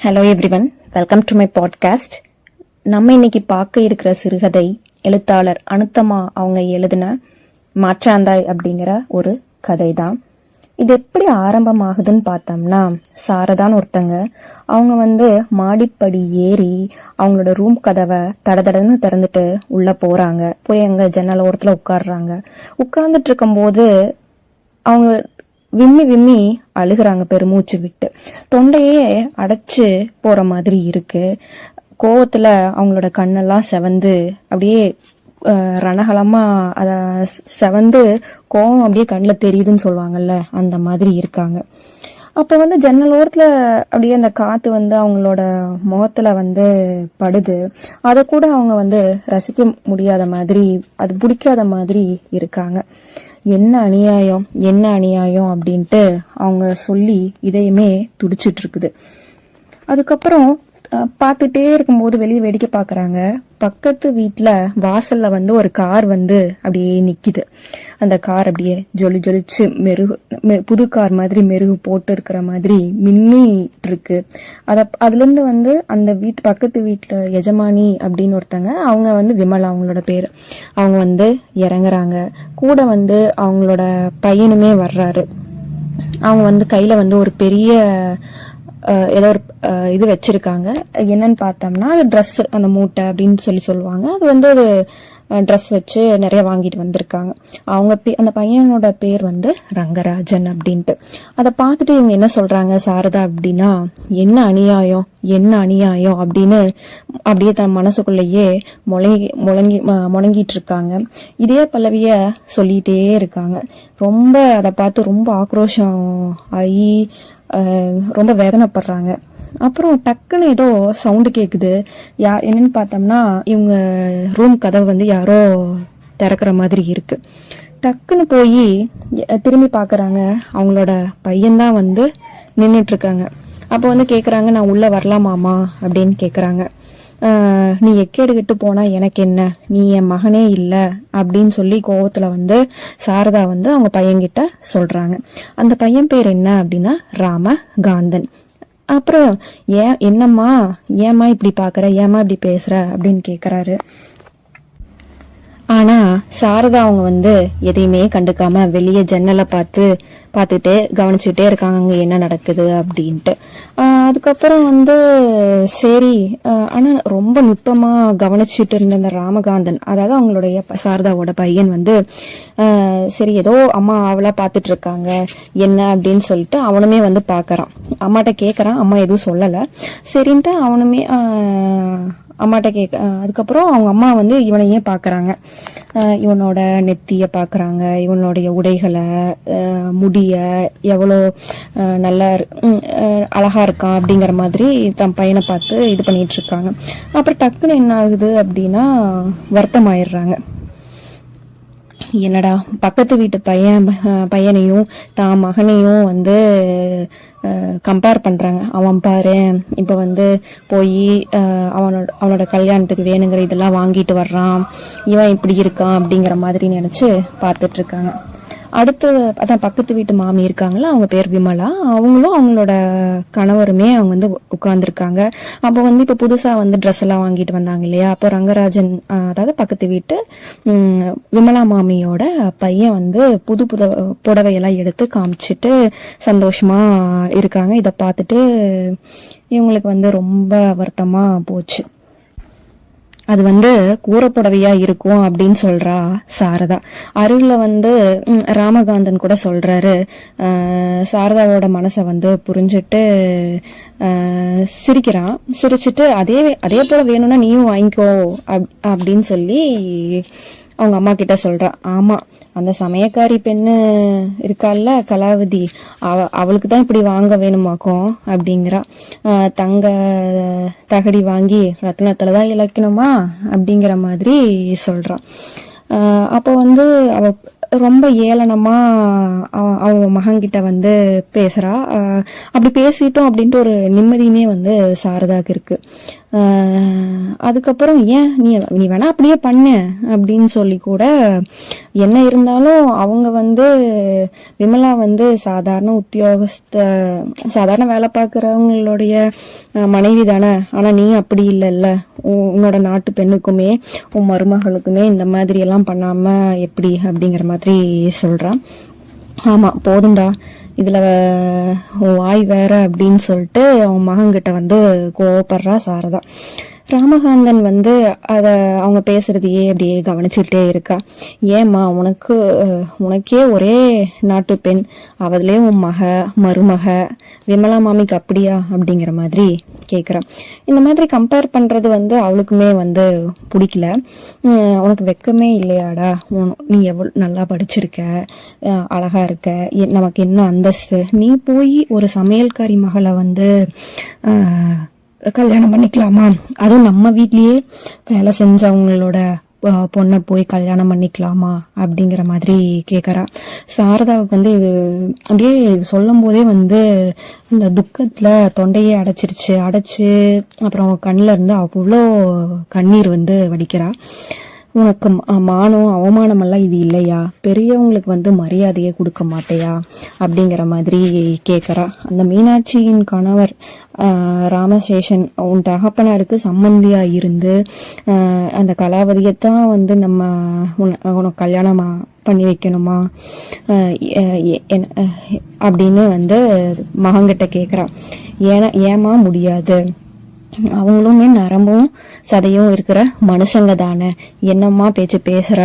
Hello everyone welcome to my podcast நம்ம இன்னைக்கு பார்க்க இருக்கிற சிறுகதை எழுத்தாளர் அனுத்தமா அவங்க எழுதின மாற்றாந்தாய் அப்படிங்கிற ஒரு கதை தான் இது எப்படி ஆரம்பமாகுதுன்னு பார்த்தோம்னா சாரதான்னு ஒருத்தங்க அவங்க வந்து மாடிப்படி ஏறி அவங்களோட ரூம் கதவை தடதடன்னு திறந்துட்டு உள்ளே போகிறாங்க போய் அங்கே ஜன்னல் ஓரத்தில் உட்காடுறாங்க உட்கார்ந்துட்டு இருக்கும்போது அவங்க விம்மி விம்மி அழுகுறாங்க பெருமூச்சு விட்டு. தொண்டையே அடைச்சு போற மாதிரி இருக்கு. கோவத்துல அவங்களோட கண்ணெல்லாம் செவந்து அப்படியே ரணகலமாக ரணகலமா அத செவந்து கோவம் அப்படியே கண்ணில் தெரியுதுன்னு சொல்லுவாங்கல்ல அந்த மாதிரி இருக்காங்க. அப்போ வந்து ஜன்னல் ஓரத்தில் அப்படியே அந்த காற்று வந்து அவங்களோட முகத்தில் வந்து படுது. அதை கூட அவங்க வந்து ரசிக்க முடியாத மாதிரி அது பிடிக்காத மாதிரி இருக்காங்க. என்ன அநியாயம் என்ன அநியாயம் அப்படின்ட்டு அவங்க சொல்லி இதையுமே துடிச்சிட்டு இருக்குது. அதுக்கப்புறம் பார்த்துட்டே இருக்கும்போது வெளியே வேடிக்கை பார்க்குறாங்க. பக்கத்து வீட்டில் வாசலில் வந்து ஒரு கார் வந்து அப்படியே நிற்கிது அந்த கார் அப்படியே ஜொலி ஜொலிச்சு மெருகு மெ- புது கார் மாதிரி மெருகு போட்டு இருக்கிற மாதிரி மின்னிட்டு இருக்கு அதை அதுலேருந்து வந்து அந்த வீட்டு பக்கத்து வீட்டில் எஜமானி அப்படின்னு ஒருத்தங்க அவங்க வந்து விமலா அவங்களோட பேர். அவங்க வந்து இறங்குறாங்க. கூட வந்து அவங்களோட பையனுமே வர்றாரு. அவங்க வந்து கையில் வந்து ஒரு பெரிய ஏதோ ஒரு இது வச்சிருக்காங்க. என்னன்னு பார்த்தோம்னா அது ட்ரெஸ் அந்த மூட்டை அப்படின்னு சொல்லி சொல்லுவாங்க. அது வந்து அது ட்ரெஸ் வச்சு நிறைய வாங்கிட்டு வந்திருக்காங்க. அவங்க பே- அந்த பையனோட பேர் வந்து ரங்கராஜன் அப்படின்ட்டு. அதை பார்த்துட்டு இவங்க என்ன சொல்றாங்க சாரதா அப்படின்னா என்ன அநியாயம் என்ன அநியாயம் அப்படின்னு அப்படியே தன் மனசுக்குள்ளேயே முழங்கி முழங்கி ம- முழங்கிட்டு இருக்காங்க. இதே பல்லவிய சொல்லிட்டே இருக்காங்க. ரொம்ப அதை பார்த்து ரொம்ப ஆக்ரோஷம் ஆகி ரொம்ப வேதனைப்படுறாங்க. அப்புறம் டக்குன்னு ஏதோ சவுண்டு கேட்குது யா என்னன்னு பார்த்தோம்னா இவங்க ரூம் கதவு வந்து யாரோ திறக்கிற மாதிரி இருக்கு. டக்குன்னு போய் திரும்பி பார்க்குறாங்க. அவங்களோட பையன்தான் வந்து நின்றுட்டுருக்காங்க அப்போ வந்து கேட்குறாங்க நான் உள்ளே வரலாமாமா அப்படின்னு கேட்குறாங்க நீ எக்கேடுகிட்டு போனால் எனக்கு என்ன நீ என் மகனே இல்லை அப்படின்னு சொல்லி கோவத்தில் வந்து சாரதா வந்து அவங்க பையன்கிட்ட சொல்கிறாங்க அந்த பையன் பேர் என்ன அப்படின்னா ராமகாந்தன். அப்புறம் ஏன் என்னம்மா ஏம்மா இப்படி பார்க்குற ஏம்மா இப்படி பேசுகிற அப்படின்னு கேட்குறாரு ஆனா சாரதா அவங்க வந்து எதையுமே கண்டுக்காம வெளியே ஜன்னலை பார்த்து பார்த்துட்டே கவனிச்சுட்டே இருக்காங்க அங்கே என்ன நடக்குது அப்படின்ட்டு. அதுக்கப்புறம் வந்து சரி ஆனால் ரொம்ப நுட்பமாக கவனிச்சுட்டு இருந்த அந்த ராமகாந்தன் அதாவது அவங்களுடைய சாரதாவோட பையன் வந்து சரி ஏதோ அம்மா அவளா பார்த்துட்டு இருக்காங்க என்ன அப்படின்னு சொல்லிட்டு அவனுமே வந்து பார்க்குறான். அம்மாட்ட கேட்குறான் அம்மா எதுவும் சொல்லலை. சரின்ட்டு அவனுமே அம்மாட்ட கேட்க அதுக்கப்புறம் அவங்க அம்மா வந்து இவனையே பார்க்குறாங்க இவனோட நெத்திய பார்க்குறாங்க இவனுடைய உடைகளை முடிய எவ்வளோ நல்லா அழகாக அழகா இருக்கான் அப்படிங்கிற மாதிரி தன் பையனை பார்த்து இது பண்ணிட்டு இருக்காங்க. அப்புறம் டக்குன்னு என்ன ஆகுது அப்படின்னா வருத்தமாயிடுறாங்க. என்னடா பக்கத்து வீட்டு பையன் பையனையும் தான் மகனையும் வந்து கம்பேர் பண்ணுறாங்க அவன் பாரு இப்போ வந்து போய் அவனோட அவனோட கல்யாணத்துக்கு வேணுங்கிற இதெல்லாம் வாங்கிட்டு வர்றான். இவன் இப்படி இருக்கான் அப்படிங்கிற மாதிரி நினச்சி பார்த்துட்ருக்காங்க அடுத்து அதான் பக்கத்து வீட்டு மாமி இருக்காங்களா அவங்க பேர் விமலா. அவங்களும் அவங்களோட கணவருமே அவங்க வந்து உட்கார்ந்துருக்காங்க. அப்போ வந்து இப்போ புதுசாக வந்து ட்ரெஸ் எல்லாம் வாங்கிட்டு வந்தாங்க இல்லையா? அப்போ ரங்கராஜன் அதாவது பக்கத்து வீட்டு விமலா மாமியோட பையன் வந்து புது புது புடவையெல்லாம் எடுத்து காமிச்சிட்டு சந்தோஷமா இருக்காங்க. இதை பார்த்துட்டு இவங்களுக்கு வந்து ரொம்ப வருத்தமாக போச்சு. அது வந்து கூறப்புடவையா இருக்கும் அப்படின்னு சொல்றா சாரதா. அருள்ல வந்து ராமகாந்தன் கூட சொல்றாரு. சாரதாவோட மனசை வந்து புரிஞ்சுட்டு சிரிக்கிறான். சிரிச்சிட்டு அதே அதே போல வேணும்னா நீயும் வாங்கிக்கோ அப்- அப்படின்னு சொல்லி அவங்க அம்மா கிட்ட சொல்றா ஆமா அந்த சமயக்காரி பெண்ணு இருக்கால கலாவதி அவ அவளுக்கு தான் இப்படி வாங்க வேணுமாக்கும்? அப்படிங்கிறா. தங்க தகடி வாங்கி ரத்னத்துல தான் இழக்கணுமா? அப்படிங்கிற மாதிரி சொல்றான் அப்போ வந்து அவ ரொம்ப ஏளனமா அவ- அவன் மகன்கிட்ட வந்து பேசுறா. அப்படி பேசிட்டோம் அப்படின்ட்டு ஒரு நிம்மதியுமே வந்து சாரதாக்கு இருக்கு. அதுக்கப்புறம் ஏன் நீ நீ வேணா அப்படியே பண்ணு அப்படின்னு சொல்லி கூட என்ன இருந்தாலும் அவங்க வந்து விமலா வந்து சாதாரண உத்தியோகஸ்த சாதாரண வேலை பார்க்குறவங்களுடைய மனைவி தானே. ஆனால் நீ அப்படி இல்லைல்ல. உன்னோட நாட்டு பெண்ணுக்குமே உன் மருமகளுக்குமே இந்த மாதிரி எல்லாம் பண்ணாம எப்படி அப்படிங்கிற மாதிரி சொல்றான். ஆமா போதும்டா. இதில் உன் வாய் வேற அப்படின்னு சொல்லிட்டு அவன் மகன்கிட்ட வந்து கோவப்படுறா சாரதா. ராமகாந்தன் வந்து அதை அவங்க பேசுறதையே அப்படியே கவனிச்சுக்கிட்டே இருக்கா. ஏம்மா உனக்கு உனக்கே ஒரே நாட்டு பெண் அவதிலே உன் மக மருமக விமலா மாமிக்கு அப்படியா? அப்படிங்கிற மாதிரி கேட்குறான் இந்த மாதிரி கம்பேர் பண்ணுறது வந்து அவளுக்குமே வந்து பிடிக்கல. உனக்கு வெக்கமே இல்லையாடா? உன்- நீ எவ்வளோ நல்லா படிச்சிருக்க அழகாக இருக்க எ- நமக்கு என்ன அந்தஸ்து? நீ போய் ஒரு சமையல்காரி மகளை வந்து கல்யாணம் பண்ணிக்கலாமா? அதுவும் நம்ம வீட்லேயே வேலை செஞ்சவங்களோட பொண்ணை போய் கல்யாணம் பண்ணிக்கலாமா? அப்படிங்கிற மாதிரி கேட்குறா சாரதாவுக்கு வந்து இது அப்படியே இது சொல்லும் போதே வந்து அந்த துக்கத்தில் தொண்டையே அடைச்சிருச்சு. அடைச்சு அப்புறம் கண்ணில் இருந்து அவ்வளோ கண்ணீர் வந்து வடிக்கிறா. உனக்கு மானம் அவமானமெல்லாம் இது இல்லையா? பெரியவங்களுக்கு வந்து மரியாதையை கொடுக்க மாட்டேயா? அப்படிங்கிற மாதிரி கேட்குறா அந்த மீனாட்சியின் கணவர் ராமசேஷன் உன் தகப்பனாருக்கு சம்மந்தியாக இருந்து அந்த கலாவதியத்தான் வந்து நம்ம உன- உனக்கு கல்யாணமா பண்ணி வைக்கணுமா? எ- எ- அப்படின்னு வந்து மகன்கிட்ட கேட்குறா ஏன்னா ஏமா முடியாது? அவங்களுமே நரம்பும் சதையும் இருக்கிற மனுஷங்க தானே. என்னம்மா பேச்சு பேசுகிற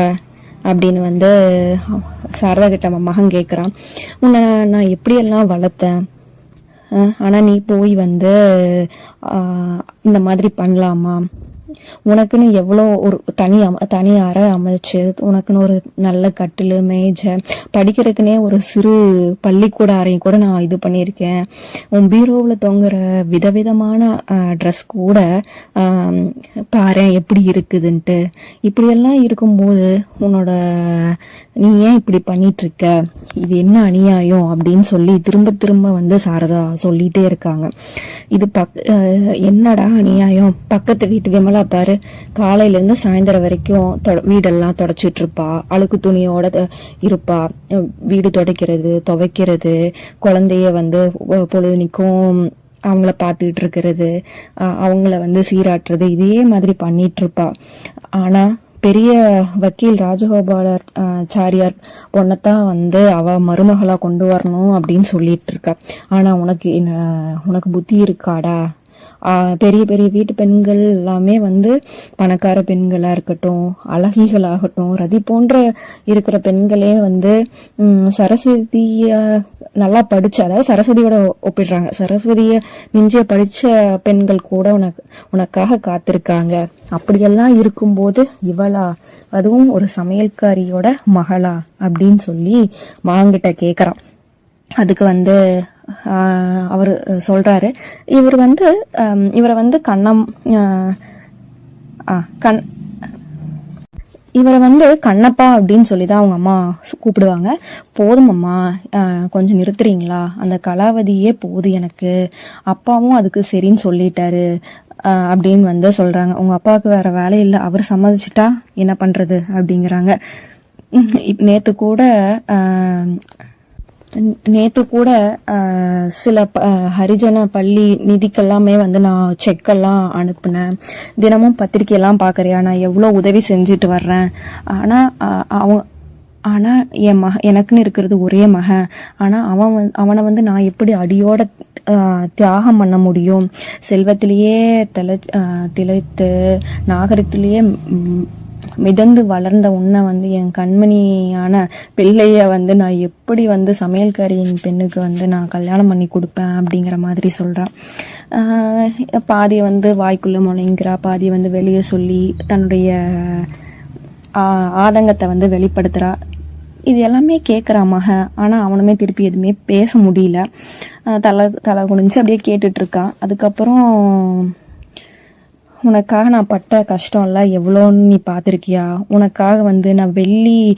அப்படின்னு வந்து சாரதா கிட்ட அவன் மகன் கேட்குறான் உன்னை நான் எப்படியெல்லாம் வளர்த்தேன்? ஆனால் நீ போய் வந்து இந்த மாதிரி பண்ணலாமா? உனக்குன்னு எவ்வளோ ஒரு தனி அம தனி அறை அமைச்சு உனக்குன்னு ஒரு நல்ல கட்டில் மேஜை படிக்கிறதுக்குனே ஒரு சிறு பள்ளிக்கூட அறையும் கூட நான் இது பண்ணியிருக்கேன். உன் பீரோவில் தொங்குற விதவிதமான ட்ரெஸ் கூட பாரு எப்படி இருக்குதுன்ட்டு. இப்படியெல்லாம் இருக்கும்போது உன்னோட நீ ஏன் இப்படி பண்ணிட்டுருக்க? இது என்ன அநியாயம்? அப்படின்னு சொல்லி திரும்ப திரும்ப வந்து சாரதா சொல்லிகிட்டே இருக்காங்க. இது பக் என்னடா அநியாயம்? பக்கத்து வீட்டு விமலா பாரு. காலையிலேருந்து சாயந்தரம் வரைக்கும் வீடெல்லாம் தொடச்சிட்டு இருப்பா அழுக்கு துணியோட த- இருப்பா. வீடு துடைக்கிறது துவைக்கிறது குழந்தைய வந்து ஒ- பொழுதுனிக்கும் அவங்கள பார்த்துக்கிட்டு இருக்கிறது அவங்கள வந்து சீராட்டுறது இதே மாதிரி பண்ணிட்டு இருப்பா ஆனால் பெரிய வக்கீல் ராஜகோபாலர் சாரியார் பொண்ணைத்தான் வந்து அவ மருமகளாக கொண்டு வரணும் அப்படின்னு சொல்லிட்டு இருக்கா ஆனால் உனக்கு என்ன- உனக்கு புத்தி இருக்காடா? பெரிய பெரிய வீட்டு பெண்கள் எல்லாமே வந்து பணக்கார பெண்களாக இருக்கட்டும் அழகிகளாகட்டும் ரதி போன்ற இருக்கிற பெண்களே வந்து சரஸ்வதியை நல்லா படிச்ச அதாவது சரஸ்வதியோட ஒப்பிடுறாங்க. சரஸ்வதியை மிஞ்சிய படித்த பெண்கள் கூட உனக்கு உனக்காக காத்திருக்காங்க. அப்படியெல்லாம் இருக்கும்போது இவளா அதுவும் ஒரு சமையல்காரியோட மகளா அப்படின்னு சொல்லி மாங்கிட்ட கேட்குறான் அதுக்கு வந்து அவர் சொல்றாரு. இவர் வந்து இவரை வந்து கண்ணம் ஆஹ், கண் இவரை வந்து கண்ணப்பா அப்படின்னு சொல்லி தான் அவங்க அம்மா கூப்பிடுவாங்க. போதும் அம்மா ஆஹ், கொஞ்சம் நிறுத்துறீங்களா? அந்த கலாவதியே போதும் எனக்கு. அப்பாவும் அதுக்கு சரின்னு சொல்லிட்டாரு அப்படின்னு வந்து சொல்றாங்க. உங்க அப்பாவுக்கு வேற வேலை இல்லை அவர் சம்மதிச்சிட்டா என்ன பண்றது அப்படிங்கிறாங்க. உம், இப்- நேத்து கூட ஆஹ், நேத்து கூட சில ப- ஹரிஜன பள்ளி நிதிக்கெல்லாமே வந்து நான் செக்கெல்லாம் அனுப்புனேன். தினமும் பத்திரிக்கையெல்லாம் பார்க்குறியா நான் எவ்வளோ உதவி செஞ்சுட்டு வர்றேன்? ஆனால் அவங்க ஆனால் என் மக எனக்குன்னு இருக்கிறது ஒரே மகன். ஆனால் அவன் வந் அவனை வந்து நான் எப்படி அடியோட தியாகம் பண்ண முடியும்? செல்வத்திலேயே திளை திளைத்து நாகரிகத்திலேயே மிதந்து வளர்ந்த உன்னை வந்து என் கண்மணியான பிள்ளைய வந்து நான் எப்படி வந்து சமையல்காரியின் பெண்ணுக்கு வந்து நான் கல்யாணம் பண்ணி கொடுப்பேன் அப்படிங்கிற மாதிரி சொல்கிறான் பாதி பாதியை வந்து வாய்க்குள்ளே முனைங்கிறா பாதியை வந்து வெளியே சொல்லி தன்னுடைய ஆதங்கத்தை வந்து வெளிப்படுத்துகிறா இது எல்லாமே கேட்குறா மக ஆனால் அவனுமே திருப்பி எதுவுமே பேச முடியல. தலை தலை குனிஞ்சு அப்படியே கேட்டுட்ருக்கான் அதுக்கப்புறம் உனக்காக நான் பட்ட கஷ்டம்லாம் எவ்வளோன்னு நீ பார்த்துருக்கியா? உனக்காக வந்து நான் வெள்ளி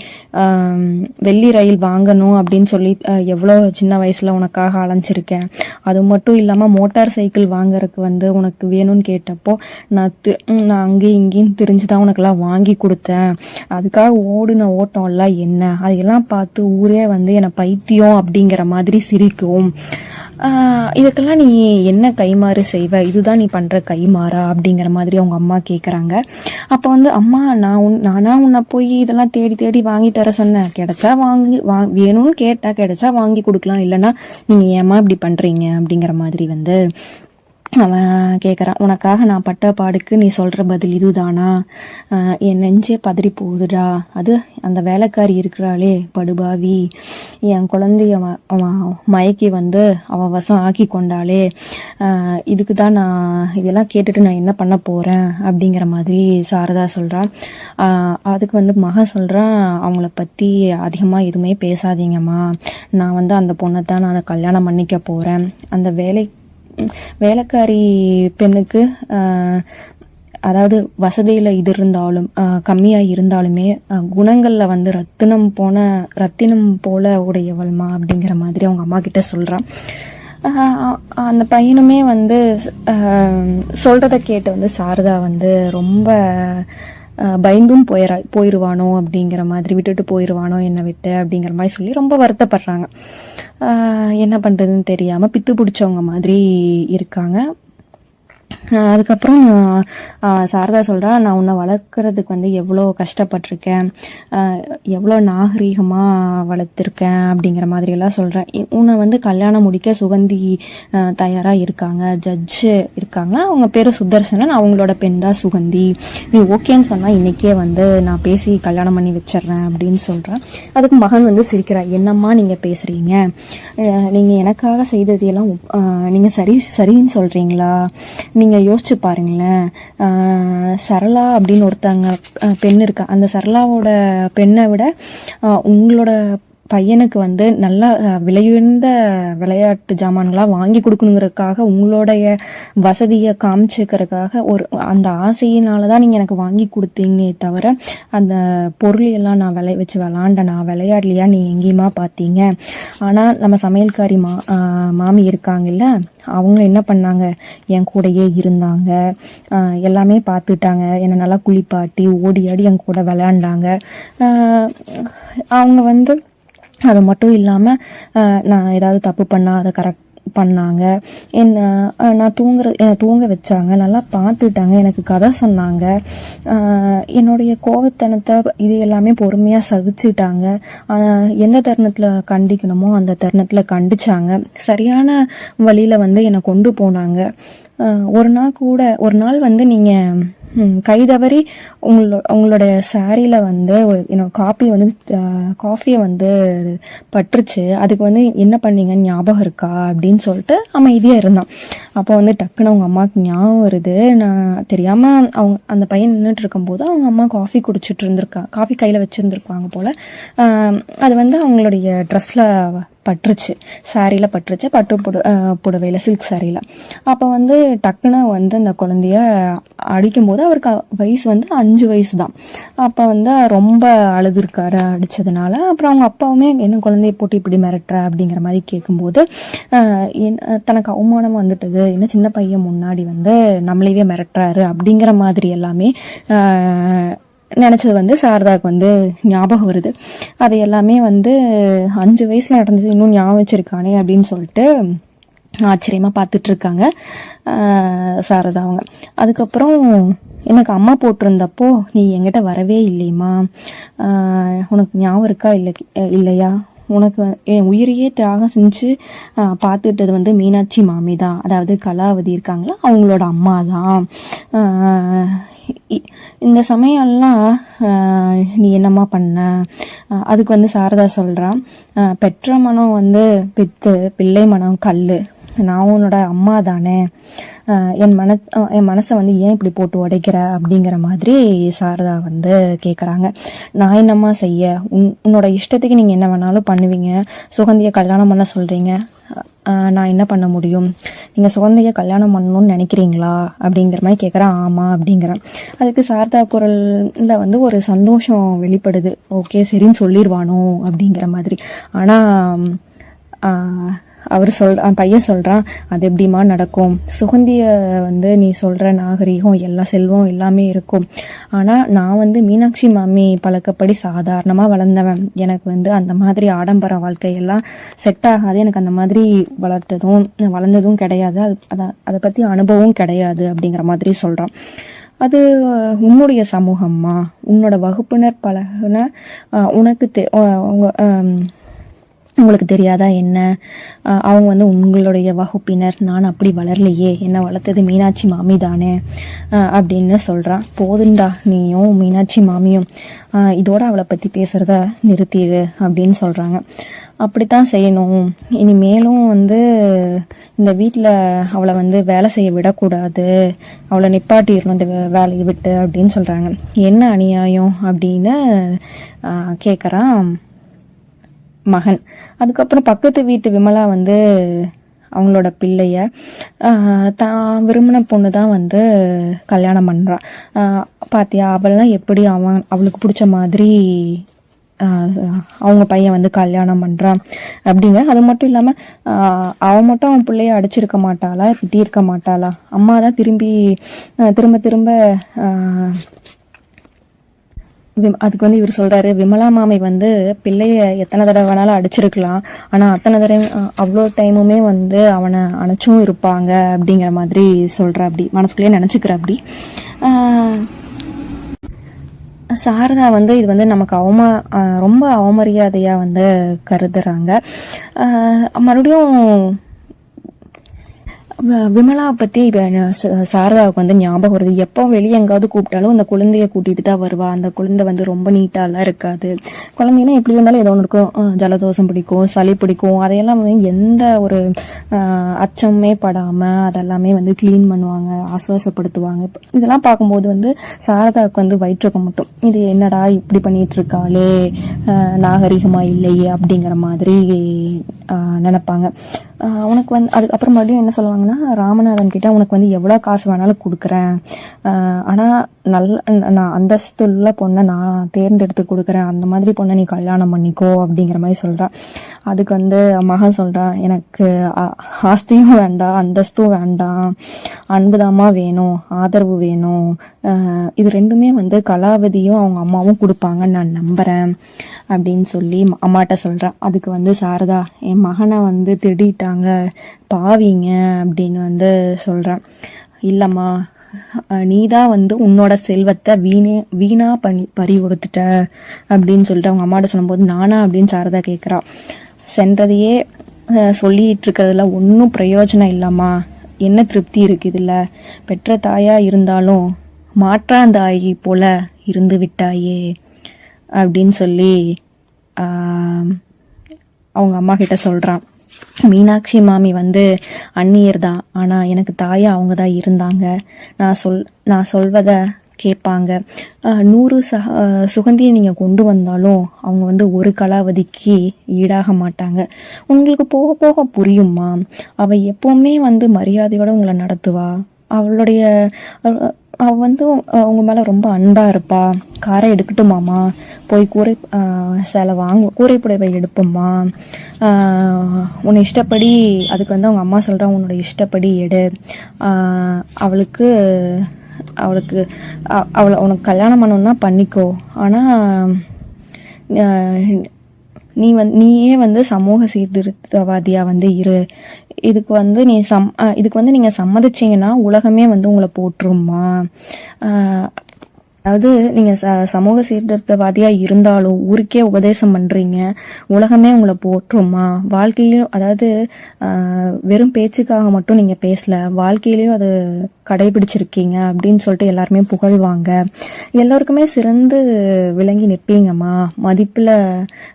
வெள்ளி ரயில் வாங்கணும் அப்படின்னு சொல்லி எவ்வளோ சின்ன வயசில் உனக்காக அலைஞ்சிருக்கேன். அது மட்டும் இல்லாமல் மோட்டார் சைக்கிள் வாங்குறதுக்கு வந்து உனக்கு வேணும்னு கேட்டப்போ நான் தி- நான் அங்கேயும் இங்கேயும் தெரிஞ்சு தான் உனக்கெல்லாம் வாங்கி கொடுத்தேன். அதுக்காக ஓடுன ஓட்டம்லாம் என்ன? அதையெல்லாம் பார்த்து ஊரே வந்து என்னை பைத்தியம் அப்படிங்கிற மாதிரி சிரிக்கும். இதுக்கெல்லாம் நீ என்ன கைமாறு செய்வ? இதுதான் நீ பண்ணுற கைமாறா அப்படிங்கிற மாதிரி அவங்க அம்மா கேட்குறாங்க அப்போ வந்து அம்மா நான் உன் நானா உன்னை போய் இதெல்லாம் தேடி தேடி வாங்கி தர சொன்னேன். கிடைச்சா வாங்கி வா வேணும்னு கேட்டால் கிடைச்சா வாங்கி கொடுக்கலாம். இல்லைன்னா நீங்கள் ஏமா இப்படி பண்ணுறீங்க அப்படிங்கிற மாதிரி வந்து அவன் கேட்குறான் உனக்காக நான் பட்ட பாடுக்கு நீ சொல்கிற பதில் இதுதானா? என் நெஞ்சே பதறி போகுதுடா. அது அந்த வேலைக்காரி இருக்கிறாளே படுபாவி. என் குழந்தைய அவன் மயக்கி வந்து அவன் வசம் ஆக்கி கொண்டாளே. இதுக்கு தான் நான் இதெல்லாம் கேட்டுட்டு நான் என்ன பண்ண போகிறேன் அப்படிங்கிற மாதிரி சாரதா சொல்கிறான் அதுக்கு வந்து மகன் சொல்கிறான் அவங்கள பற்றி அதிகமாக எதுவுமே பேசாதீங்கம்மா. நான் வந்து அந்த பொண்ணை தான் நான் கல்யாணம் பண்ணிக்க போகிறேன் அந்த வேலை வேலைக்காரி பெண்ணுக்கு அதாவது வசதியில் இது இருந்தாலும் கம்மியாக இருந்தாலுமே குணங்களில் வந்து ரத்தினம் போன ரத்தினம் போல உடையவள்மா அப்படிங்கிற மாதிரி அவங்க அம்மா கிட்ட சொல்கிறான் அந்த பையனுமே வந்து சொல்கிறத கேட்டு வந்து சாரதா வந்து ரொம்ப பயந்தும் போயிரா போயிடுவானோ அப்படிங்கிற மாதிரி விட்டுட்டு போயிடுவானோ என்னை விட்டு அப்படிங்கிற மாதிரி சொல்லி ரொம்ப வருத்தப்படுறாங்க. என்ன பண்ணுறதுன்னு தெரியாமல் பித்து பிடிச்சவங்க மாதிரி இருக்காங்க. அதுக்கப்புறம் சாரதா சொல்கிறா நான் உன்னை வளர்க்குறதுக்கு வந்து எவ்வளோ கஷ்டப்பட்டிருக்கேன். எவ்வளோ நாகரீகமாக வளர்த்துருக்கேன் அப்படிங்கிற மாதிரி எல்லாம் சொல்கிறேன் உன்னை வந்து கல்யாணம் முடிக்க சுகந்தி தயாராக இருக்காங்க ஜட்ஜு இருக்காங்க. அவங்க பேர் சுதர்சனன் அவங்களோட பெண் தான் சுகந்தி. நீ ஓகேன்னு சொன்னால் இன்னைக்கே வந்து நான் பேசி கல்யாணம் பண்ணி வச்சிடுறேன் அப்படின்னு சொல்கிறேன் அதுக்கு மகன் வந்து சிரிக்கிறா என்னம்மா நீங்கள் பேசுகிறீங்க நீங்கள் எனக்காக செய்ததையெல்லாம் நீங்கள் சரி சரின்னு சொல்கிறீங்களா நீங்கள் யோசிச்சு பாருங்களேன். சரளா அப்படின்னு ஒருத்தங்க பெண் இருக்கா. அந்த சரளாவோட பெண்ணை விட உங்களோட பையனுக்கு வந்து நல்ல விலையுயர்ந்த விளையாட்டு ஜாமான்களாக வாங்கி கொடுக்கணுங்கிறதுக்காக உங்களுடைய வசதியை காமிச்சுக்கிறதுக்காக ஒரு அந்த ஆசையினால தான் நீங்கள் எனக்கு வாங்கி கொடுத்தீங்களே தவிர அந்த பொருள் நான் விளை வச்சு விளாண்ட நான் விளையாடலையா நீ எங்கேயுமா பார்த்தீங்க? ஆனால் நம்ம சமையல்காரி மா மாமி இருக்காங்கல்ல அவங்க என்ன பண்ணாங்க? என் கூடயே இருந்தாங்க. எல்லாமே பார்த்துட்டாங்க. என்னை நல்லா குளிப்பாட்டி ஓடி ஆடி என் கூட விளையாண்டாங்க. அவங்க வந்து அது மட்டும் இல்லாமல் நான் ஏதாவது தப்பு பண்ணால் அதை கரெக்ட் பண்ணாங்க. என்ன நான் தூங்குற என்னை தூங்க வச்சாங்க. நல்லா பார்த்துட்டாங்க. எனக்கு கதை சொன்னாங்க. என்னுடைய கோவத்தனத்தை இது எல்லாமே பொறுமையாக சகிச்சுட்டாங்க. எந்த தருணத்தில் கண்டிக்கணுமோ அந்த தருணத்தில் கண்டிச்சாங்க. சரியான வழியில் வந்து என்னை கொண்டு போனாங்க. ஒரு நாள் கூட ஒரு நாள் வந்து நீங்கள் கை தவறி உங்களோட உங்களுடைய சாரியில் வந்து என்னோட காப்பி வந்து காஃபியை வந்து பட்டுருச்சு அதுக்கு வந்து என்ன பண்ணீங்கன்னு ஞாபகம் இருக்கா? அப்படின்னு சொல்லிட்டு அமைதியாக இருந்தான். அப்போ வந்து டக்குன்னு அவங்க அம்மாவுக்கு ஞாபகம் வருது. நான் தெரியாமல் அவங்க அந்த பையன் நின்றுட்டு இருக்கும்போது அவங்க அம்மா காஃபி குடிச்சிட்டு இருந்திருக்கா காஃபி கையில் வச்சுருந்துருக்காங்க போல். அது வந்து அவங்களுடைய ட்ரெஸ்ஸில் பட்டுருச்சு. சாரியில் பட்டுருச்சு. பட்டு புட புடவையில் சில்க் சாரியில் அப்போ வந்து டக்குன்னு வந்து அந்த குழந்தைய அடிக்கும்போது அவருக்கு வயசு வந்து அஞ்சு வயசு தான் அப்போ வந்து ரொம்ப அழுதுருக்காரு அடித்ததுனால அப்புறம் அவங்க அப்பாவுமே என்ன குழந்தைய போட்டு இப்படி மிரட்டுற? அப்படிங்கிற மாதிரி கேட்கும்போது என் தனக்கு அவமானம் வந்துட்டது. என்ன சின்ன பையன் முன்னாடி வந்து நம்மளையே மிரட்டுறாரு. அப்படிங்கிற மாதிரி எல்லாமே நினச்சது வந்து சாரதாவுக்கு வந்து ஞாபகம் வருது. அது எல்லாமே வந்து அஞ்சு வயசில் நடந்தது இன்னும் ஞாபகம் வச்சிருக்கானே அப்படின்னு சொல்லிட்டு ஆச்சரியமாக பார்த்துட்டு இருக்காங்க சாரதா அவங்க. அதுக்கப்புறம் எனக்கு அம்மா போட்டிருந்தப்போ நீ என்கிட்ட வரவே இல்லையம்மா உனக்கு ஞாபகம் இருக்கா? இல்லை இல்லையா? உனக்கு என் உயிரையே தியாகம் செஞ்சு பார்த்துட்டது வந்து மீனாட்சி மாமி தான். அதாவது கலாவதி இருக்காங்களா? அவங்களோட அம்மா தான். இந்த சமயம்லாம் நீ என்னம்மா பண்ண? அதுக்கு வந்து சாரதா சொல்கிறான் பெற்ற மனம் வந்து பித்து பிள்ளை மனம் கல் நான் உன்னோட அம்மா தானே. என் மன என் மனசை வந்து ஏன் இப்படி போட்டு உடைக்கிற அப்படிங்கிற மாதிரி சாரதா வந்து கேட்குறாங்க நான் என்னம்மா செய்ய? உன் உன்னோட இஷ்டத்துக்கு நீங்கள் என்ன வேணாலும் பண்ணுவீங்க. சுகந்தியை கல்யாணம் பண்ண சொல்கிறீங்க நான் என்ன பண்ண முடியும்? நீங்கள் சுகந்தையை கல்யாணம் பண்ணணும்னு நினைக்கிறீங்களா? அப்படிங்கிற மாதிரி கேட்குறேன் ஆமாம் அப்படிங்கிறேன். அதுக்கு சாரதா குரலில் வந்து ஒரு சந்தோஷம் வெளிப்படுது. ஓகே சரின்னு சொல்லிடுவானோ அப்படிங்கிற மாதிரி. ஆனால் அவர் சொல் பையன் சொல்கிறான் அது எப்படிம்மா நடக்கும்? சுகந்திய வந்து நீ சொல்கிற நாகரிகம் எல்லா செல்வம் எல்லாமே இருக்கும். ஆனால் நான் வந்து மீனாட்சி மாமி பழக்கப்படி சாதாரணமாக வளர்ந்தவன். எனக்கு வந்து அந்த மாதிரி ஆடம்பர வாழ்க்கையெல்லாம் செட் ஆகாது. எனக்கு அந்த மாதிரி வளர்த்ததும் வளர்ந்ததும் கிடையாது. அது அதை அதை பற்றி அனுபவம் கிடையாது அப்படிங்கிற மாதிரி சொல்கிறான் அது உன்னுடைய சமூகம்மா. உன்னோட வகுப்பினர் பழகுன உனக்கு தெ உங்க உங்களுக்கு தெரியாதா என்ன? அவங்க வந்து உங்களுடைய வகுப்பினர். நான் அப்படி வளரலையே. என்னை வளர்த்தது மீனாட்சி மாமி தானே அப்படின்னு சொல்கிறான் போதுண்டா நீயும் மீனாட்சி மாமியும். இதோட அவளை பற்றி பேசுகிறத நிறுத்திடு அப்படின்னு சொல்கிறாங்க அப்படித்தான் செய்யணும். இனிமேலும் வந்து இந்த வீட்டில் அவளை வந்து வேலை செய்ய விடக்கூடாது. அவளை நிப்பாட்டிடணும் இந்த வேலையை விட்டு அப்படின்னு சொல்கிறாங்க என்ன அநியாயம் அப்படின்னு கேட்குறான் மகன். அதுக்கப்புறம் பக்கத்து வீட்டு விமலா வந்து அவங்களோட பிள்ளைய தான் விரும்பின பொண்ணு தான் வந்து கல்யாணம் பண்ணுறான் பார்த்தியா அவள்லாம் எப்படி அவன் அவளுக்கு பிடிச்ச மாதிரி அவங்க பையன் வந்து கல்யாணம் பண்ணுறான் அப்படிங்கிற அது மட்டும் இல்லாமல் அவன் மட்டும் அவன் பிள்ளைய அடிச்சிருக்க மாட்டாளா திட்டியிருக்க மாட்டாளா? அம்மா தான் திரும்பி திரும்ப திரும்ப அதுக்கு வந்து இவர் சொல்கிறாரு விமலா மாமி வந்து பிள்ளைய எத்தனை தடவை வேணாலும் அடிச்சிருக்கலாம். ஆனால் அத்தனை தடவை அவ்வளோ டைமுமே வந்து அவனை அணைச்சும் இருப்பாங்க அப்படிங்கிற மாதிரி சொல்கிற அப்படி மனசுக்குள்ளேயே நினச்சிக்கிற அப்படி சாரதா வந்து இது வந்து நமக்கு அவமா ரொம்ப அவமரியாதையாக வந்து கருதுறாங்க. மறுபடியும் வ- விமலாவை பத்தி இப்ப சாரதாவுக்கு வந்து ஞாபகம் வருது. எப்போ வெளியே எங்காவது கூப்பிட்டாலும் அந்த குழந்தைய கூட்டிட்டு தான் வருவா. அந்த குழந்தை வந்து ரொம்ப நீட்டாலாம் இருக்காது. குழந்தைன்னா எப்படி இருந்தாலும் ஏதோ ஒன்று இருக்கும். ஜலதோஷம் பிடிக்கும் சளி பிடிக்கும். அதையெல்லாம் வந்து எந்த ஒரு அச்சமே படாம அதெல்லாமே வந்து க்ளீன் பண்ணுவாங்க ஆசுவாசப்படுத்துவாங்க. இதெல்லாம் பார்க்கும்போது வந்து சாரதாவுக்கு வந்து வயிற்றுக்க மட்டும். இது என்னடா இப்படி பண்ணிட்டு இருக்காளே நாகரிகமா இல்லையே அப்படிங்கிற மாதிரி நினைப்பாங்க. உனக்கு வந்து அதுக்கப்புறம் மறுபடியும் என்ன சொல்லுவாங்க சொன்னாங்கன்னா ராமநாதன் கிட்ட உனக்கு வந்து எவ்வளோ காசு வேணாலும் கொடுக்குறேன். ஆனால் நல்ல நான் அந்தஸ்துள்ள பொண்ணை நான் தேர்ந்தெடுத்து கொடுக்குறேன். அந்த மாதிரி பொண்ணை நீ கல்யாணம் பண்ணிக்கோ அப்படிங்கிற மாதிரி சொல்கிறான் அதுக்கு வந்து மகன் சொல்கிறான் எனக்கு ஆஸ்தியும் வேண்டாம் அந்தஸ்தும் வேண்டாம். அன்புதாம்மா வேணும் ஆதரவு வேணும். இது ரெண்டுமே வந்து கலாவதியும் அவங்க அம்மாவும் கொடுப்பாங்கன்னு நான் நம்புகிறேன் அப்படின்னு சொல்லி அம்மாட்ட சொல்கிறேன் அதுக்கு வந்து சாரதா என் மகனை வந்து திட்டிட்டாங்க பாவிங்க அப்படின்னு வந்து சொல்றான். இல்லைம்மா நீ தான் வந்து உன்னோட செல்வத்தை வீணே வீணா பண்ணி பறி கொடுத்துட்ட அப்படின்னு சொல்லிட்டு அவங்க அம்மாட்ட சொல்லும்போது நானா அப்படின்னு சாரதா கேட்குறா சென்றதையே சொல்லிட்டு இருக்கிறதுல ஒன்றும் பிரயோஜனம் இல்லைம்மா. என்ன திருப்தி இருக்கு இதில் பெற்ற தாயா இருந்தாலும் மாற்றாந்தாயி போல இருந்து விட்டாயே அப்படின்னு சொல்லி ஆஹ், அவங்க அம்மா கிட்ட சொல்றான். மீனாட்சி மாமி வந்து அந்நியர் தான். ஆனால் எனக்கு தாயா அவங்க தான் இருந்தாங்க. நான் சொல் நான் சொல்வத கேட்பாங்க. நூறு சக சுகந்தியை நீங்கள் கொண்டு வந்தாலும் அவங்க வந்து ஒரு கலாவதிக்கு ஈடாக மாட்டாங்க. உங்களுக்கு போக போக புரியுமா? அவள் எப்போவுமே வந்து மரியாதையோடு உங்களை நடத்துவா? அவளுடைய அவள் வந்து அவங்க உங்க ரொம்ப அன்பா இருப்பா. காரை எடுக்கட்டுமாமா போய் கூரை சேலை வாங்க கூரை புடவை எடுப்போம்மா. உன்னை இஷ்டப்படி அதுக்கு வந்து அவங்க அம்மா சொல்கிறா உன்னோட இஷ்டப்படி எடு. அவளுக்கு அவளுக்கு அவளை உனக்கு கல்யாணம் பண்ணணுன்னா பண்ணிக்கோ. ஆனால் நீ வந் நீயே வந்து சமூக சீர்திருத்தவாதியா வந்து இரு. இதுக்கு வந்து நீ சம் இதுக்கு வந்து நீங்க சம்மதிச்சீங்கன்னா உலகமே வந்து உங்களை போட்டுருமா அதாவது நீங்க ச சமூக சீர்திருத்தவாதியா இருந்தாலும் ஊருக்கே உபதேசம் பண்றீங்க. உலகமே உங்களை போற்றுமா? வாழ்க்கையிலும் அதாவது வெறும் பேச்சுக்காக மட்டும் நீங்க பேசல. வாழ்க்கையிலயும் அது கடைபிடிச்சிருக்கீங்க அப்படின்னு சொல்லிட்டு எல்லாருமே புகழ்வாங்க. எல்லாருக்குமே சிறந்து விளங்கி நிற்பீங்கம்மா. மதிப்புல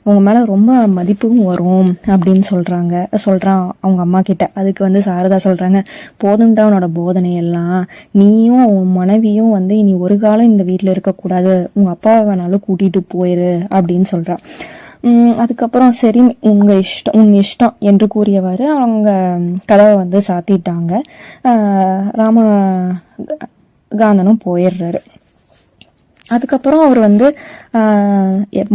உங்க மேல ரொம்ப மதிப்பும் வரும் அப்படின்னு சொல்றாங்க. சொல்றான் அவங்க அம்மா கிட்ட. அதுக்கு வந்து சாரதா சொல்றாங்க போதும்டா உன்னோட போதனை எல்லாம் நீயும் உன் மனைவியும் வந்து இனி ஒரு காலம் இந்த வீட்டில் வீட்டில் இருக்கக்கூடாது. உங்க அப்பாவை வேணாலும் கூட்டிட்டு போயிரு அப்படின்னு சொல்றான் உம் அதுக்கப்புறம் சரி உங்க இஷ்டம் உன் இஷ்டம் என்று கூறியவாறு அவங்க கதவை வந்து சாத்திட்டாங்க. ஆஹ் ராம காந்தனும் போயிடுறாரு. அதுக்கப்புறம் அவர் வந்து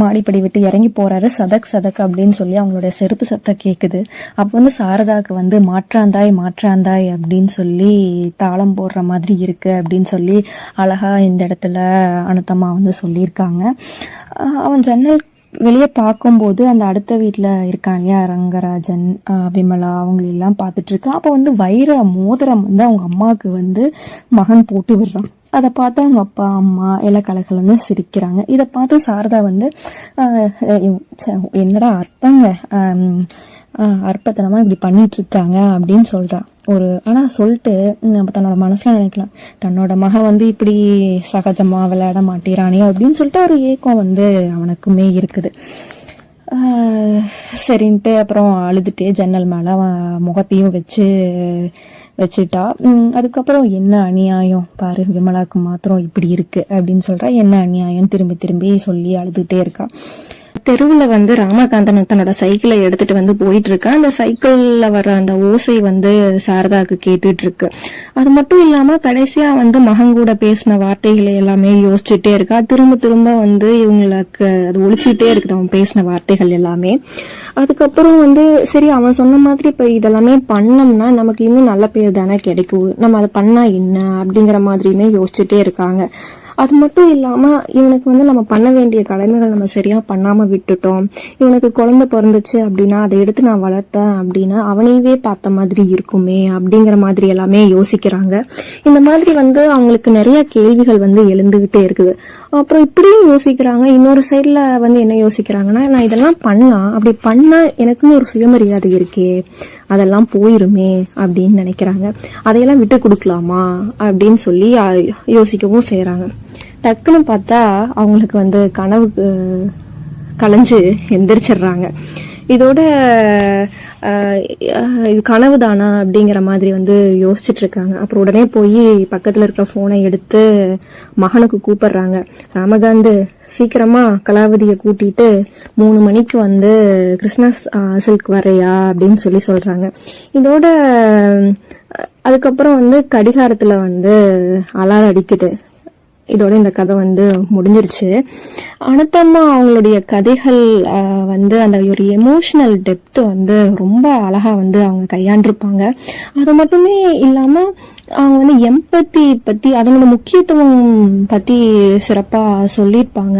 மாடிப்படி விட்டு இறங்கி போறாரு. சதக் சதக் அப்படின்னு சொல்லி அவங்களோட செருப்பு சத்தம் கேட்குது அப்போ வந்து சாரதாக்கு வந்து மாற்றாந்தாய் மாற்றாந்தாய் அப்படின்னு சொல்லி தாளம் போடுற மாதிரி இருக்கு அப்படின்னு சொல்லி அழகா இந்த இடத்துல அனுத்தமா வந்து சொல்லியிருக்காங்க. அவன் ஜன்னல் வெளியே பார்க்கும்போது அந்த அடுத்த வீட்டில் இருக்காங்க இல்லையா? ரங்கராஜன் விமலா அவங்க எல்லாம் பார்த்துட்டு அப்போ வந்து வைர மோதிரம் வந்து அவங்க அம்மாவுக்கு வந்து மகன் போட்டு விடுறான். அதை பார்த்து அவங்க அப்பா அம்மா எல்லாம் கலகலன்னு சிரிக்கிறாங்க. இதை பார்த்து சாரதா வந்து என்னடா அற்பங்க அற்பத்தனமாக இப்படி பண்ணிட்டு இருக்காங்க அப்படின்னு சொல்கிறான் ஒரு ஆனால் சொல்லிட்டு நம்ம தன்னோட மனசில் நினைக்கலாம். தன்னோட மகன் வந்து இப்படி சகஜமாக விளையாட மாட்டேறானே அப்படின்னு சொல்லிட்டு ஒரு ஏக்கம் வந்து அவனுக்குமே இருக்குது. சரின்ட்டு அப்புறம் அழுதுட்டே ஜன்னல் மேலே முகத்தையும் வச்சு வச்சுட்டா. அதுக்கப்புறம் என்ன அநியாயம்? பாரு விமலாக்கு மாத்திரம் இப்படி இருக்கு அப்படின்னு சொல்றா. என்ன அநியாயம்? திரும்பி திரும்பி சொல்லி அழுதுகிட்டே இருக்கா. தெருவில் வந்து ராமகாந்தன் தன்னோட சைக்கிளை எடுத்துட்டு வந்து போயிட்டு இருக்கான் அந்த சைக்கிளில் வர அந்த ஓசை வந்து சாரதாக்கு கேட்டுட்டு இருக்கு அது மட்டும் இல்லாமல் கடைசியாக வந்து மகன் கூட பேசின வார்த்தைகளை எல்லாமே யோசிச்சுட்டே இருக்கா. திரும்ப திரும்ப வந்து இவங்களுக்கு அது ஒழிச்சுட்டே இருக்குது அவன் பேசின வார்த்தைகள் எல்லாமே. அதுக்கப்புறம் வந்து சரி அவன் சொன்ன மாதிரி இப்போ இதெல்லாமே பண்ணோம்னா நமக்கு இன்னும் நல்ல பேர் தானே கிடைக்கும். நம்ம அதை பண்ணால் என்ன அப்படிங்கிற மாதிரியுமே யோசிச்சுட்டே இருக்காங்க. அது மட்டும் இல்லாமல் இவனுக்கு வந்து நம்ம பண்ண வேண்டிய கடமைகள் நம்ம சரியாக பண்ணாமல் விட்டுட்டோம். இவனுக்கு குழந்தை பிறந்துச்சு அப்படின்னா அதை எடுத்து நான் வளர்த்தேன் அப்படின்னா அவனையவே பார்த்த மாதிரி இருக்குமே அப்படிங்கிற மாதிரி எல்லாமே யோசிக்கிறாங்க. இந்த மாதிரி வந்து அவங்களுக்கு நிறைய கேள்விகள் வந்து எழுந்துக்கிட்டே இருக்குது. அப்புறம் இப்படியும் யோசிக்கிறாங்க. இன்னொரு சைடில் வந்து என்ன யோசிக்கிறாங்கன்னா நான் இதெல்லாம் பண்ணலாம் அப்படி பண்ணால் எனக்குன்னு ஒரு சுயமரியாதை இருக்கே. அதெல்லாம் போயிருமே அப்படின்னு நினைக்கிறாங்க. அதையெல்லாம் விட்டு கொடுக்கலாமா அப்படின்னு சொல்லி யோசிக்கவும் செய்கிறாங்க டக்குன்னு பார்த்தா அவங்களுக்கு வந்து கனவு களைஞ்சு கலைஞ்சு எந்திரிச்சிடுறாங்க. இதோட இது கனவு தானா அப்படிங்கிற மாதிரி வந்து யோசிச்சுட்டு இருக்காங்க அப்புறம் உடனே போய் பக்கத்தில் இருக்கிற ஃபோனை எடுத்து மகனுக்கு கூப்பிடுறாங்க. ராமகாந்த் சீக்கிரமாக கலாவதியை கூட்டிட்டு மூணு மணிக்கு வந்து கிறிஸ்மஸ் சில்க் வரையா அப்படின்னு சொல்லி சொல்கிறாங்க இதோட அதுக்கப்புறம் வந்து கடிகாரத்தில் வந்து அலாரம் அடிக்குது. இதோட இந்த கதை வந்து முடிஞ்சிருச்சு. அனத்தம்மா அவங்களுடைய கதைகள் வந்து அந்த ஒரு எமோஷனல் டெப்த் வந்து ரொம்ப அழகா வந்து அவங்க கையாண்டிருப்பாங்க. அது மட்டுமே இல்லாமல் அவங்க வந்து எம்பத்தி பற்றி அதனோட முக்கியத்துவம் பற்றி சிறப்பாக சொல்லியிருப்பாங்க.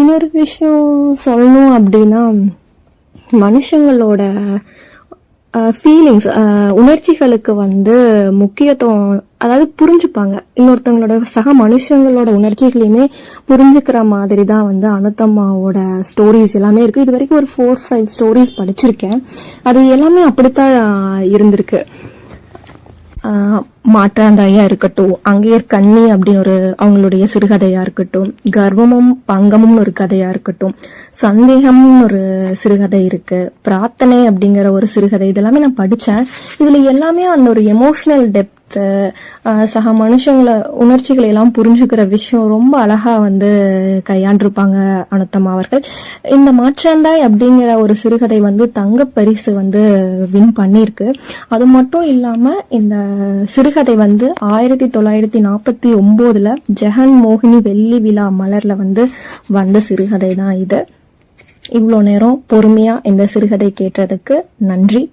இன்னொரு விஷயம் சொல்லணும் அப்படின்னா மனுஷங்களோட ஃபீலிங்ஸ் உணர்ச்சிகளுக்கு வந்து முக்கியத்துவம் அதாவது புரிஞ்சுப்பாங்க. இன்னொருத்தவங்களோட சக மனுஷங்களோட உணர்ச்சிகளையுமே புரிஞ்சுக்கிற மாதிரி தான் வந்து அனுத்தம்மாவோட ஸ்டோரிஸ் எல்லாமே இருக்குது இது வரைக்கும் ஒரு ஃபோர் ஃபைவ் ஸ்டோரிஸ் படிச்சிருக்கேன். அது எல்லாமே அப்படித்தான் இருந்திருக்கு. மாற்றாந்தாயா இருக்கட்டும் அங்கேயர் கண்ணி அப்படின்னு ஒரு அவங்களுடைய சிறுகதையா இருக்கட்டும் கர்வமும் பங்கமும் ஒரு கதையா இருக்கட்டும் சந்தேகம்னு ஒரு சிறுகதை இருக்கு. பிரார்த்தனை அப்படிங்கிற ஒரு சிறுகதை இதெல்லாமே நான் படித்தேன் இதுல எல்லாமே அந்த ஒரு எமோஷனல் டெப்த் சக மனுஷங்களை உணர்ச்சிகளை எல்லாம் புரிஞ்சுக்கிற விஷயம் ரொம்ப அழகா வந்து கையாண்டிருப்பாங்க அனுத்தம்மா அவர்கள். இந்த மாற்றாந்தாய் அப்படிங்கிற ஒரு சிறுகதை வந்து தங்க பரிசு வந்து வின் பண்ணியிருக்கு. அது மட்டும் இல்லாம இந்த சிறுகதை வந்து ஆயிரத்தி தொள்ளாயிரத்தி நாற்பத்தி ஒன்பதுல ஜெகன் மோகினி வெள்ளி விழா மலர்ல வந்து வந்த சிறுகதை தான் இது. இவ்வளோ நேரம் பொறுமையாக இந்த சிறுகதை கேட்டதுக்கு நன்றி.